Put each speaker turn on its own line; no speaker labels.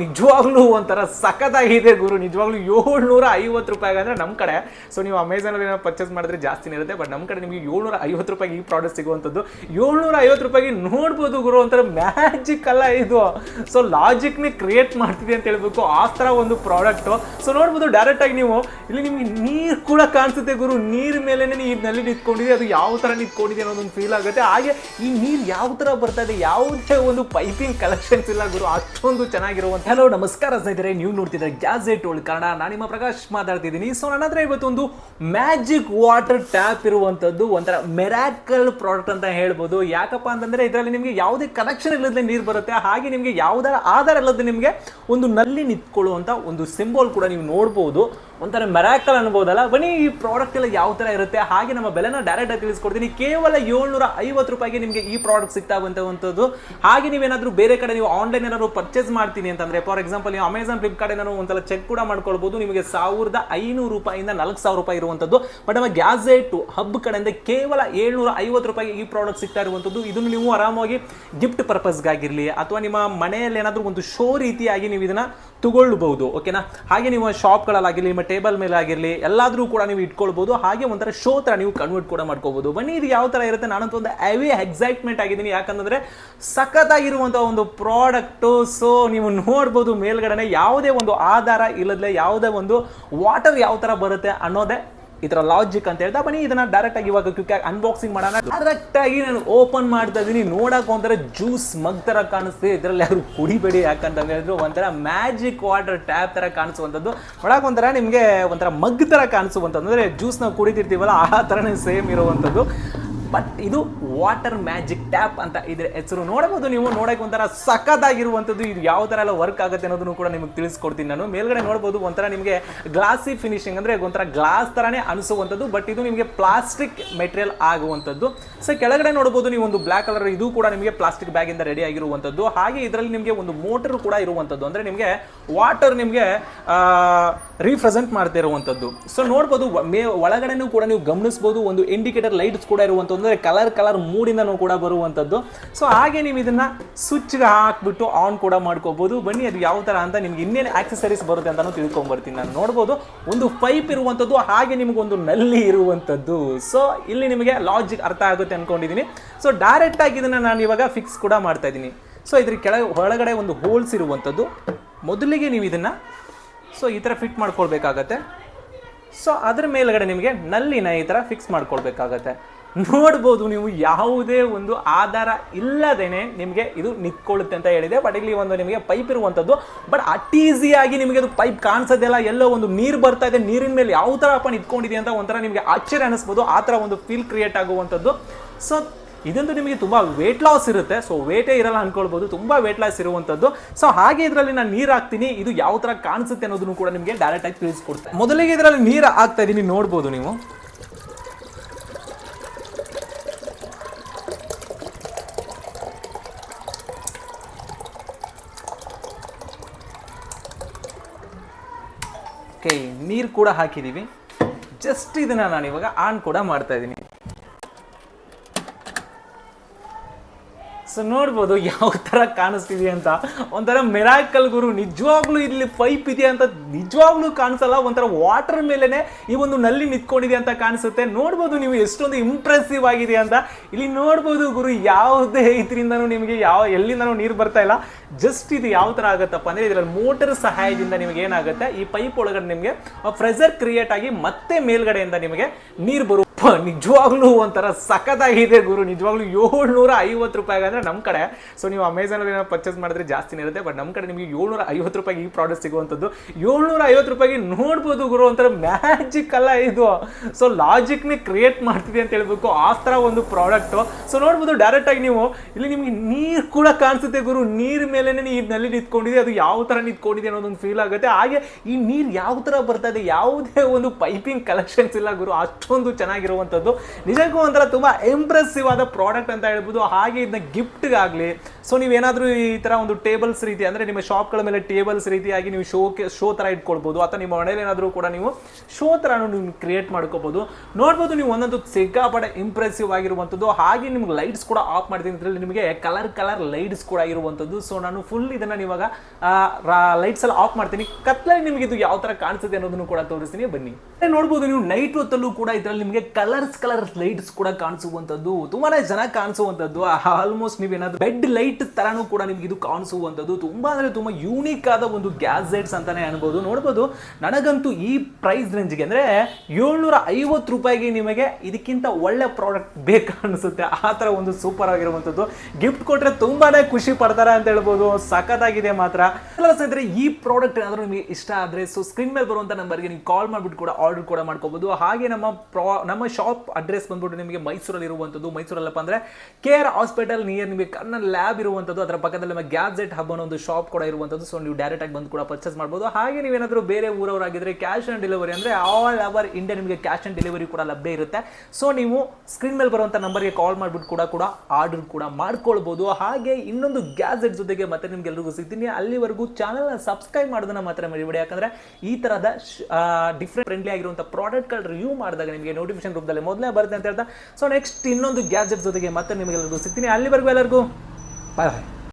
ನಿಜವಾಗ್ಲೂ ಒಂಥರ ಸಖತ್ತಾಗಿದೆ ಗುರು. ನಿಜವಾಗ್ಲೂ ಏಳ್ನೂರ ಐವತ್ತು ರೂಪಾಯಿಗೆ ಅಂದರೆ ನಮ್ಮ ಕಡೆ. ಸೊ ನೀವು ಅಮೆಝಾನಲ್ಲಿ ಏನೋ ಪರ್ಚೇಸ್ ಮಾಡಿದ್ರೆ ಜಾಸ್ತಿ ಇರುತ್ತೆ ಬಟ್ ನಮ್ಮ ಕಡೆ ನಿಮಗೆ ಏಳ್ನೂರ ಐವತ್ತು ರೂಪಾಯಿಗೆ ಈ ಪ್ರಾಡಕ್ಟ್ ಸಿಗುವಂಥದ್ದು. ಏಳ್ನೂರ ಐವತ್ತು ರೂಪಾಯಿಗೆ ನೋಡ್ಬೋದು ಗುರು, ಒಂಥರ ಮ್ಯಾಜಿಕ್ ಅಲ್ಲ ಇದು. ಸೊ ಲಾಜಿಕ್ನೇ ಕ್ರಿಯೇಟ್ ಮಾಡ್ತಿದೆ ಅಂತ ಹೇಳ್ಬೇಕು, ಆ ಥರ ಒಂದು ಪ್ರಾಡಕ್ಟು ಸೊ ನೋಡ್ಬೋದು ಡೈರೆಕ್ಟಾಗಿ ನೀವು, ಇಲ್ಲಿ ನಿಮಗೆ ನೀರು ಕೂಡ ಕಾಣಿಸುತ್ತೆ ಗುರು. ನೀರ್ ಮೇಲೆ ನೀರು ನಲ್ಲಿ ನಿಂತ್ಕೊಂಡಿದೆ ಅದು ಯಾವ ಥರ ನಿಂತ್ಕೊಂಡಿದೆ ಅನ್ನೋದೊಂದು ಫೀಲ್ ಆಗುತ್ತೆ. ಹಾಗೆ ಈ ನೀರು ಯಾವ ಥರ ಬರ್ತಾ ಇದೆ, ಯಾವುದೇ ಒಂದು ಪೈಪಿಂಗ್ ಕಲೆಕ್ಷನ್ಸ್ ಇಲ್ಲ ಗುರು. ಅಷ್ಟೊಂದು ಚೆನ್ನಾಗಿರುವಂತ ಹಲೋ ನಮಸ್ಕಾರ ಸ್ನೇಹಿತರೆ, ನೀವು ನೋಡ್ತಿದ್ರೆ ಗ್ಯಾಜೆಟ್ ಓಲ್ಡ್ ಕನ್ನಡ ನಾನು ನಿಮ್ಮ ಪ್ರಕಾಶ್ ಮಾತಾಡ್ತಿದ್ದೀನಿ. ಸೊ ನನ್ನ ಹತ್ರ ಇವತ್ತೊಂದು ಮ್ಯಾಜಿಕ್ ವಾಟರ್ ಟ್ಯಾಪ್ ಇರುವಂಥದ್ದು ಒಂಥರ ಮೆರಾಕಲ್ ಪ್ರಾಡಕ್ಟ್ ಅಂತ ಹೇಳ್ಬೋದು. ಯಾಕಪ್ಪ ಅಂತಂದ್ರೆ ಇದರಲ್ಲಿ ನಿಮಗೆ ಯಾವುದೇ ಕನೆಕ್ಷನ್ ಇಲ್ಲದೆ ನೀರು ಬರುತ್ತೆ. ಹಾಗೆ ನಿಮಗೆ ಯಾವುದರ ಆಧಾರ ಇಲ್ಲದೆ ನಿಮಗೆ ಒಂದು ನಲ್ಲಿ ನಿಂತ್ಕೊಳ್ಳುವಂಥ ಒಂದು ಸಿಂಬಲ್ ಕೂಡ ನೀವು ನೋಡ್ಬೋದು. ಒಂಥರ ಮೆರಾಕಲ್ ಅನ್ಬೋದಲ್ಲ? ಬನ್ನಿ, ಈ ಪ್ರಾಡಕ್ಟ್ ಎಲ್ಲ ಯಾವ ಥರ ಇರುತ್ತೆ? ಹಾಗೆ ನಮ್ಮ ಬೆಲೆನ ಡೈರೆಕ್ಟಾಗಿ ತಿಳಿಸ್ಕೊಡ್ತೀನಿ. ಕೇವಲ ಏಳ್ನೂರ ಐವತ್ತು ರೂಪಾಯಿಗೆ ನಿಮಗೆ ಈ ಪ್ರಾಡಕ್ಟ್ ಸಿಗ್ತಾವಂಥದ್ದು ಹಾಗೆ ನೀವೇನಾದರೂ ಬೇರೆ ಕಡೆ ನೀವು ಆನ್ಲೈನ್ ಏನಾದರೂ ಪರ್ಚೇಸ್ ಮಾಡ್ತೀನಿ ಅಂತಂದ್ರೆ ಫಾರ್ ಎಕ್ಸಾಂಪಲ್ ನೀವು ಅಮೆಝಾನ್ ಫ್ಲಿಪ್ಕಾರ್ಟ್ ಏನಾದ್ರು ಒಂದ್ಸಲ ಚೆಕ್ ಕೂಡ ಮಾಡ್ಕೊಳ್ಬೋದು. ನಿಮಗೆ ಸಾವಿರದ ಐನೂರು ರೂಪಾಯಿಂದ ನಾಲ್ಕು ಸಾವಿರ ರೂಪಾಯಿ ಇರುವಂಥದ್ದು. ಬಟ್ ನಮ್ಮ ಗ್ಯಾಸೆಟ್ ಹಬ್ ಕಡೆಯಿಂದ ಕೇವಲ ಏಳ್ನೂರ ಐವತ್ತು ರೂಪಾಯಿಗೆ ಈ ಪ್ರಾಡಕ್ಟ್ ಸಿಗ್ತಾ ಇರುವಂಥದ್ದು. ಇದನ್ನು ನೀವು ಆರಾಮಾಗಿ ಗಿಫ್ಟ್ ಪರ್ಪಸ್ಗಾಗಿರಲಿ ಅಥವಾ ನಿಮ್ಮ ಮನೆಯಲ್ಲಿ ಏನಾದರೂ ಒಂದು ಶೋ ರೀತಿಯಾಗಿ ನೀವು ಇದನ್ನ ತಗೊಳ್ಬಹುದು ಓಕೆನಾ ಹಾಗೆ ನೀವು ಶಾಪ್ಗಳಲ್ಲಾಗಿರಲಿ ನಿಮ್ಮ ಟೇಬಲ್ ಮೇಲೆ ಆಗಿರಲಿ ಎಲ್ಲಾದರೂ ಕೂಡ ನೀವು ಇಟ್ಕೊಳ್ಬಹುದು. ಹಾಗೆ ಒಂಥರ ಶೋ ಥರ ನೀವು ಕನ್ವರ್ಟ್ ಕೂಡ ಮಾಡ್ಕೋಬಹುದು ಬನ್ನಿ, ಇದು ಯಾವ ಥರ ಇರುತ್ತೆ? ನಾನಂತೂ ಒಂದು ಹೆವಿ ಎಕ್ಸೈಟ್ಮೆಂಟ್ ಆಗಿದ್ದೀನಿ. ಯಾಕಂತಂದ್ರೆ ಸಖತ್ತಾಗಿರುವಂಥ ಒಂದು ಪ್ರಾಡಕ್ಟು ಸೊ ನೀವು ನೋಡ್ಬೋದು ಮೇಲ್ಗಡೆ ಯಾವುದೇ ಒಂದು ಆಧಾರ ಇಲ್ಲದೆ ಯಾವುದೇ ಒಂದು ವಾಟರ್ ಯಾವ ಥರ ಬರುತ್ತೆ ಅನ್ನೋದೇ ಇದರ ಲಾಜಿಕ್ ಅಂತ ಹೇಳ್ತಾ ಬನ್ನಿ, ಇದನ್ನ ಡೈರೆಕ್ಟ್ ಆಗಿ ಇವಾಗ ಕ್ವಿಕ್ ಅನ್ಬಾಕ್ಸಿಂಗ್ ಮಾಡೋಣ. ಡೈರೆಕ್ಟ್ ಆಗಿ ನಾನು ಓಪನ್ ಮಾಡ್ತಾ ಇದೀನಿ ನೋಡಕ್ ಒಂಥರ ಜ್ಯೂಸ್ ಮಗ್ ತರ ಕಾಣಿಸ್ತಿದೆ. ಇದರಲ್ಲಿ ಯಾರು ಕುಡಿಬೇಡಿ ಯಾಕಂತ ಹೇಳಿದ್ರು. ಒಂಥರ ಮ್ಯಾಜಿಕ್ ವಾಟರ್ ಟ್ಯಾಪ್ ತರ ಕಾಣಿಸುವಂಥದ್ದು. ನೋಡಕ್ ಒಂಥರ ನಿಮಗೆ ಒಂಥರ ಮಗ್ ತರ ಕಾಣಿಸುವಂಥದ್ದು. ಅಂದ್ರೆ ನಾವು ಕುಡಿತಿರ್ತೀವಲ್ಲ, ಆ ಥರನೇ ಸೇಮ್ ಇರುವಂಥದ್ದು. ಬಟ್ ಇದು ವಾಟರ್ ಮ್ಯಾಜಿಕ್ ಟ್ಯಾಪ್ ಅಂತ ಇದ್ರ ಹೆಸರು. ನೋಡಬಹುದು ನೀವು, ನೋಡಕ್ಕೆ ಒಂಥರ ಸಖತ್ತಾಗಿರುವಂಥದ್ದು. ಇದು ಯಾವ ಥರ ಎಲ್ಲ ವರ್ಕ್ ಆಗುತ್ತೆ ಅನ್ನೋದನ್ನು ಕೂಡ ನಿಮಗೆ ತಿಳಿಸ್ಕೊಡ್ತೀನಿ ನಾನು. ಮೇಲ್ಗಡೆ ನೋಡ್ಬೋದು ಒಂಥರ ನಿಮಗೆ ಗ್ಲಾಸಿ ಫಿನಿಶಿಂಗ್ ಅಂದರೆ ಒಂಥರ ಗ್ಲಾಸ್ ಥರನೇ ಅನಿಸುವಂಥದ್ದು ಬಟ್ ಇದು ನಿಮಗೆ ಪ್ಲಾಸ್ಟಿಕ್ ಮೆಟೀರಿಯಲ್ ಆಗುವಂಥದ್ದು. ಸೊ ಕೆಳಗಡೆ ನೋಡ್ಬೋದು ನೀವು ಒಂದು ಬ್ಲ್ಯಾಕ್ ಕಲರ್ ಇದು ಕೂಡ ನಿಮಗೆ ಪ್ಲಾಸ್ಟಿಕ್ ಬ್ಯಾಗಿಂದ ರೆಡಿ ಆಗಿರುವಂಥದ್ದು. ಹಾಗೆ ಇದರಲ್ಲಿ ನಿಮಗೆ ಒಂದು ಮೋಟರ್ ಕೂಡ ಇರುವಂಥದ್ದು. ಅಂದರೆ ನಿಮಗೆ ವಾಟರ್ ನಿಮಗೆ ರೀಪ್ರೆಸೆಂಟ್ ಮಾಡ್ತಾ ಇರುವಂಥದ್ದು. ಸೊ ನೋಡ್ಬೋದು, ಮೇ, ಒಳಗಡೆನೂ ಕೂಡ ನೀವು ಗಮನಿಸ್ಬೋದು, ಒಂದು ಇಂಡಿಕೇಟರ್ ಲೈಟ್ಸ್ ಕೂಡ ಇರುವಂಥದ್ದು. ಅಂದರೆ ಕಲರ್ ಕಲರ್ ಮೂಡಿಂದನೂ ಕೂಡ ಬರುವಂಥದ್ದು. ಸೊ ಹಾಗೆ ನೀವು ಇದನ್ನ ಸ್ವಿಚ್ಗೆ ಹಾಕ್ಬಿಟ್ಟು ಆನ್ ಕೂಡ ಮಾಡ್ಕೋಬಹುದು ಬನ್ನಿ, ಅದು ಯಾವ ಥರ ಅಂತ ನಿಮ್ಗೆ ಇನ್ನೇನು ಆಕ್ಸೆಸರೀಸ್ ಬರುತ್ತೆ ಅಂತಲೂ ತಿಳ್ಕೊಂಬರ್ತೀನಿ ನಾನು ನೋಡ್ಬೋದು, ಒಂದು ಪೈಪ್ ಇರುವಂಥದ್ದು, ಹಾಗೆ ನಿಮಗೊಂದು ನಲ್ಲಿ ಇರುವಂಥದ್ದು. ಸೊ ಇಲ್ಲಿ ನಿಮಗೆ ಲಾಜಿಕ್ ಅರ್ಥ ಆಗುತ್ತೆ ಅಂದ್ಕೊಂಡಿದ್ದೀನಿ ಸೊ ಡೈರೆಕ್ಟ್ ಆಗಿ ಇದನ್ನ ನಾನು ಇವಾಗ ಫಿಕ್ಸ್ ಕೂಡ ಮಾಡ್ತಾ ಇದ್ದೀನಿ ಸೊ ಇದ್ರ ಕೆಳಗೆ ಒಳಗಡೆ ಒಂದು ಹೋಲ್ಸ್ ಇರುವಂಥದ್ದು. ಮೊದಲಿಗೆ ನೀವು ಇದನ್ನ ಸೊ ಈ ಥರ ಫಿಟ್ ಮಾಡ್ಕೊಳ್ಬೇಕಾಗತ್ತೆ. ಸೊ ಅದ್ರ ಮೇಲ್ಗಡೆ ನಿಮಗೆ ನಲ್ಲಿನ ಈ ಥರ ಫಿಕ್ಸ್ ಮಾಡ್ಕೊಳ್ಬೇಕಾಗತ್ತೆ. ನೋಡ್ಬೋದು ನೀವು ಯಾವುದೇ ಒಂದು ಆಧಾರ ಇಲ್ಲದೇನೆ ನಿಮಗೆ ಇದು ನಿಂತ್ಕೊಳ್ಳುತ್ತೆ ಅಂತ ಹೇಳಿದೆ. ಬಟ್ ಇಲ್ಲಿ ಒಂದು ನಿಮಗೆ ಪೈಪ್ ಇರುವಂಥದ್ದು ಬಟ್ ಅಟ್ ಈಸಿಯಾಗಿ ನಿಮಗೆ ಅದು ಪೈಪ್ ಕಾಣಿಸೋದಿಲ್ಲ ಎಲ್ಲೋ ಒಂದು ನೀರು ಬರ್ತಾ ಇದೆ. ನೀರಿನ ಮೇಲೆ ಯಾವ ಥರ ಅಪ್ಪ ನಿಂತ್ಕೊಂಡಿದೆ ಅಂತ ಒಂಥರ ನಿಮಗೆ ಆಶ್ಚರ್ಯ ಅನಿಸ್ಬೋದು. ಆ ಥರ ಒಂದು ಫೀಲ್ ಕ್ರಿಯೇಟ್ ಆಗುವಂಥದ್ದು. ಸೊ ಇದಂತೂ ನಿಮಗೆ ತುಂಬ ವೇಟ್ ಲಾಸ್ ಇರುತ್ತೆ. ಸೊ ವೇಟೇ ಇರಲ್ಲ ಅನ್ಕೊಳ್ಬೋದು. ತುಂಬ ವೇಟ್ ಲಾಸ್ ಇರುವಂಥದ್ದು. ಸೊ ಹಾಗೆ ಇದರಲ್ಲಿ ನಾನು ನೀರು ಹಾಕ್ತೀನಿ. ಇದು ಯಾವ ಥರ ಕಾಣಿಸುತ್ತೆ ಅನ್ನೋದನ್ನು ಕೂಡ ನಿಮಗೆ ಡೈರೆಕ್ಟಾಗಿ ತಿಳಿಸ್ಕೊಡ್ತೇನೆ. ಮೊದಲಿಗೆ ಇದರಲ್ಲಿ ನೀರು ಹಾಕ್ತಾ ಇದ್ದೀನಿ ನೋಡ್ಬೋದು ನೀವು. ಓಕೆ ನೀರು ಕೂಡ ಹಾಕಿದ್ದೀವಿ ಜಸ್ಟ್ ಇದನ್ನ ನಾನು ಇವಾಗ ಆನ್ ಕೂಡ ಮಾಡ್ತಾ ಇದ್ದೀನಿ ಸೊ ನೋಡ್ಬೋದು ಯಾವ ಥರ ಕಾಣಿಸ್ತಿದೆ ಅಂತ. ಒಂಥರ ಮೆರಾಕಲ್ ಗುರು, ನಿಜವಾಗ್ಲೂ ಇಲ್ಲಿ ಪೈಪ್ ಇದೆ ಅಂತ ನಿಜವಾಗ್ಲೂ ಕಾಣಿಸಲ್ಲ. ಒಂಥರ ವಾಟರ್ ಮೇಲೆನೆ ಈ ಒಂದು ನಲ್ಲಿ ನಿಂತ್ಕೊಂಡಿದೆ ಅಂತ ಕಾಣಿಸುತ್ತೆ. ನೋಡ್ಬೋದು ನೀವು ಎಷ್ಟೊಂದು ಇಂಪ್ರೆಸಿವ್ ಆಗಿದೆ ಅಂತ. ಇಲ್ಲಿ ನೋಡ್ಬೋದು ಗುರು, ಯಾವುದೇ ಇದರಿಂದನೂ ನಿಮಗೆ ಯಾವ, ಎಲ್ಲಿಂದನೂ ನೀರು ಬರ್ತಾ ಇಲ್ಲ. ಜಸ್ಟ್ ಇದು ಯಾವ ಥರ ಆಗುತ್ತಪ್ಪ ಅಂದರೆ ಇದರಲ್ಲಿ ಮೋಟರ್ ಸಹಾಯದಿಂದ ನಿಮಗೆ ಏನಾಗುತ್ತೆ? ಈ ಪೈಪ್ ಒಳಗಡೆ ನಿಮಗೆ ಪ್ರೆಷರ್ ಕ್ರಿಯೇಟ್ ಆಗಿ ಮತ್ತೆ ಮೇಲ್ಗಡೆಯಿಂದ ನಿಮಗೆ ನೀರು ಬರುವ ನಿಜವಾಗ್ಲೂ ಒಂಥರ ಸಖತ್ತಾಗಿದೆ ಗುರು. ನಿಜವಾಗ್ಲೂ ಏಳ್ನೂರ ಐವತ್ತು ರೂಪಾಯಿ ಅಂದರೆ ನಮ್ಮ ಕಡೆ ಸೊ ನೀವು ಅಮೆಝಾನಲ್ಲಿ ಏನೋ ಪರ್ಚೇಸ್ ಮಾಡಿದ್ರೆ ಜಾಸ್ತಿನೇ ಇರುತ್ತೆ ಬಟ್ ನಮ್ಮ ಕಡೆ ನಿಮಗೆ ಏಳ್ನೂರ ಐವತ್ತು ರೂಪಾಯಿಗೆ ಈ ಪ್ರಾಡಕ್ಟ್ ಸಿಗುವಂಥದ್ದು. ಏಳ್ನೂರ ಐವತ್ತು ರೂಪಾಯಿಗೆ ನೋಡ್ಬೋದು ಗುರು, ಒಂಥರ ಮ್ಯಾಜಿಕ್ ಅಲ್ಲ ಇದು. ಸೊ ಲಾಜಿಕ್ನೇ ಕ್ರಿಯೇಟ್ ಮಾಡ್ತಿದೆ ಅಂತ ಹೇಳ್ಬೇಕು, ಆ ಥರ ಒಂದು ಪ್ರಾಡಕ್ಟು ಸೊ ನೋಡ್ಬೋದು ಡೈರೆಕ್ಟಾಗಿ ನೀವು, ಇಲ್ಲಿ ನಿಮಗೆ ನೀರು ಕೂಡ ಕಾಣಿಸುತ್ತೆ ಗುರು, ನೀರ್ ಮೇಲೆ ಈ ನಲ್ಲಿ ನಿಂತ್ಕೊಂಡಿದೆ ಅದು ಯಾವ ಥರ ನಿಂತ್ಕೊಂಡಿದೆ ಅನ್ನೋದೊಂದು ಫೀಲ್ ಆಗುತ್ತೆ. ಹಾಗೆ ಈ ನೀರು ಯಾವ ಥರ ಬರ್ತಾ ಇದೆ, ಯಾವುದೇ ಒಂದು ಪೈಪಿಂಗ್ ಕಲೆಕ್ಷನ್ಸ್ ಇಲ್ಲ ಗುರು, ಅಷ್ಟೊಂದು ಚೆನ್ನಾಗಿರುವಂಥದ್ದು. ನಿಜಕ್ಕೂ ಒಂಥರ ತುಂಬ ಇಂಪ್ರೆಸಿವ್ ಆದ ಪ್ರಾಡಕ್ಟ್ ಅಂತ ಹೇಳ್ಬೋದು. ಹಾಗೆ ಇದನ್ನ ಗಿಫ್ಟ್ ಗಿಫ್ಟ್ಗಾಗಲಿ. ಸೊ ನೀವೇನಾದರೂ ಈ ಥರ ಒಂದು ಟೇಬಲ್ಸ್ ರೀತಿ, ಅಂದರೆ ನಿಮ್ಮ ಶಾಪ್ಗಳ ಮೇಲೆ ಟೇಬಲ್ಸ್ ರೀತಿಯಾಗಿ ನೀವು ಶೋಕೆ ಶೋ ಥರ ಇಟ್ಕೊಳ್ಬೋದು, ಅಥವಾ ನಿಮ್ಮ ಮನೇಲಿ ಏನಾದರೂ ಕೂಡ ನೀವು ಶೋ ಥರ ನೀವು ಕ್ರಿಯೇಟ್ ಮಾಡ್ಕೋಬೋದು ನೋಡ್ಬೋದು ನೀವು ಒಂದೊಂದು ಸಿಕ್ಕಾಪಟ್ಟೆ ಇಂಪ್ರೆಸಿವ್ ಆಗಿರುವಂಥದ್ದು, ಹಾಗೆ ನಿಮ್ಗೆ ಲೈಟ್ಸ್ ಕೂಡ ಆಫ್ ಮಾಡ್ತೀನಿ ಇದರಲ್ಲಿ ನಿಮಗೆ ಕಲರ್ ಕಲರ್ ಲೈಟ್ಸ್ ಕೂಡ ಇರುವಂಥದ್ದು ಸೊ ನಾನು ಫುಲ್ ಇದನ್ನು ಇವಾಗ ಲೈಟ್ಸ್ ಎಲ್ಲ ಆಫ್ ಮಾಡ್ತೀನಿ. ಕತ್ಲಲ್ಲಿ ನಿಮಗೆ ಇದು ಯಾವ ಥರ ಕಾಣಿಸುತ್ತೆ ಅನ್ನೋದನ್ನು ಕೂಡ ತೋರಿಸ್ತೀನಿ. ಬನ್ನಿ. ನೋಡ್ಬೋದು ನೀವು ನೈಟ್ ಹೊತ್ತಲ್ಲೂ ಕೂಡ ಇದರಲ್ಲಿ ನಿಮಗೆ ಕಲರ್ಸ್ ಕಲರ್ಸ್ ಲೈಟ್ಸ್ ಕೂಡ ಕಾಣಿಸುವಂಥದ್ದು. ತುಂಬಾನೇ ಜನ ಕಾಣಿಸುವಂಥದ್ದು. ಆಲ್ಮೋಸ್ಟ್ ನೀವೇನಾದ್ರೂ ಬೆಡ್ ಲೈಟ್ ತರಾನು ಕೂಡ ನಿಮ್ಗೆ ಇದು ಕಾಣಿಸುವಂಥದ್ದು. ತುಂಬಾ ಅಂದ್ರೆ ತುಂಬಾ ಯೂನಿಕ್ ಆದ ಒಂದು ಗ್ಯಾಜೆಟ್ಸ್ ಅಂತಾನೆ ಅನ್ಬೋದು. ನೋಡ್ಬೋದು, ನನಗಂತೂ ಈ ಪ್ರೈಸ್ ರೇಂಜ್ಗೆ ಅಂದ್ರೆ ಏಳ್ನೂರ ಐವತ್ತು ರೂಪಾಯಿಗೆ ನಿಮಗೆ ಇದಕ್ಕಿಂತ ಒಳ್ಳೆ ಪ್ರಾಡಕ್ಟ್ ಬೇಕು ಅನಿಸುತ್ತೆ. ಆ ತರ ಒಂದು ಸೂಪರ್ ಆಗಿರುವಂಥದ್ದು. ಗಿಫ್ಟ್ ಕೊಟ್ರೆ ತುಂಬಾನೇ ಖುಷಿ ಪಡ್ತಾರೆ ಅಂತ ಹೇಳ್ಬೋದು. ಸಖತ್ತಾಗಿದೆ ಮಾತ್ರ. ಸ್ನೇಹಿತರೆ, ಈ ಪ್ರಾಡಕ್ಟ್ ಏನಾದರೂ ನಿಮಗೆ ಇಷ್ಟ ಆದರೆ ಸೊ ಸ್ಕ್ರೀನ್ ಮೇಲೆ ಬರುವಂಥ ನಂಬರ್ಗೆ ನೀವು ಕಾಲ್ ಮಾಡಿಬಿಟ್ಟು ಕೂಡ ಆರ್ಡರ್ ಕೂಡ ಮಾಡ್ಕೋಬಹುದು ಹಾಗೆ ನಮ್ಮ ಪ್ರಾ ನಮ್ಮ ಶಾಪ್ ಅಡ್ರೆಸ್ ಬಂದ್ಬಿಟ್ಟು ನಿಮಗೆ ಮೈಸೂರಲ್ಲಿ ಇರುವಂತದ್ದು ಮೈಸೂರಲ್ಲಪ್ಪ ಅಂದ್ರೆ ಕೆ ಆರ್ ಹಾಸ್ಪಿಟಲ್ ನಿಯರ್ ನಿಮಗೆ ಕರ್ನಲ್ ಲ್ಯಾಬ್ ಇರುವಂಥದ್ದು ಅದರ ಪಕ್ಕದಲ್ಲಿ ನಮ್ಮ ಗ್ಯಾಜೆಟ್ ಹಬ್ ಅನ್ನೋ ಒಂದು ಶಾಪ್ ಕೂಡ ಇರುವಂಥದ್ದು ಸೊ ನೀವು ಡೈರೆಕ್ಟ್ ಆಗಿ ಬಂದು ಕೂಡ ಪರ್ಚೇಸ್ ಮಾಡ್ಬೋದು. ಹಾಗೆ ನೀವೇನಾದರೂ ಬೇರೆ ಊರವರಾಗಿದ್ದರೆ ಕ್ಯಾಶ್ ಆನ್ ಡೆಲಿವರಿ ಅಂದರೆ ಆಲ್ ಓವರ್ ಇಂಡಿಯಾ ನಿಮಗೆ ಕ್ಯಾಶ್ ಆನ್ ಡೆಲಿವರಿ ಕೂಡ ಲಭ್ಯ ಇರುತ್ತೆ. ಸೊ ನೀವು ಸ್ಕ್ರೀನ್ ಮೇಲೆ ಬರುವಂಥ ನಂಬರ್ಗೆ ಕಾಲ್ ಮಾಡಿಬಿಟ್ಟು ಕೂಡ ಕೂಡ ಆರ್ಡರ್ ಕೂಡ ಮಾಡ್ಕೊಳ್ಬೋದು. ಹಾಗೆ ಇನ್ನೊಂದು ಗ್ಯಾಜೆಟ್ ಜೊತೆಗೆ ಮತ್ತೆ ನಿಮ್ಗೆಲ್ರಿಗೂ ಸಿಗ್ತೀನಿ. ಅಲ್ಲಿವರೆಗೂ ಚಾನಲ್ನ ಸಬ್ಸ್ಕ್ರೈಬ್ ಮಾಡೋದನ್ನ ಮಾತ್ರ ಮರಿಬೇಡಿ. ಯಾಕಂದ್ರೆ ಈ ತರದ ಡಿಫ್ರೆಂಟ್ ಫ್ರೆಂಡ್ಲಿ ಆಗಿರುವಂಥ ಪ್ರಾಡಕ್ಟ್ಗಳ ರಿವ್ಯೂ ಮಾಡಿದಾಗ ನಿಮಗೆ ನೋಟಿಫಿಕೇಶನ್ ರೂಪದಲ್ಲಿ ಮೊದಲೇ ಬರುತ್ತೆ ಅಂತ ಹೇಳ್ತಾ. ಸೊ ನೆಕ್ಸ್ಟ್ ಇನ್ನೊಂದು ಗ್ಯಾಜೆಟ್ ಜೊತೆಗೆ ಮತ್ತೆ ನಿಮಗೆಲ್ಲರಿಗೂ ಸಿಗ್ತೀನಿ. ಅಲ್ಲಿವರೆಗೂ largo. Bye bye.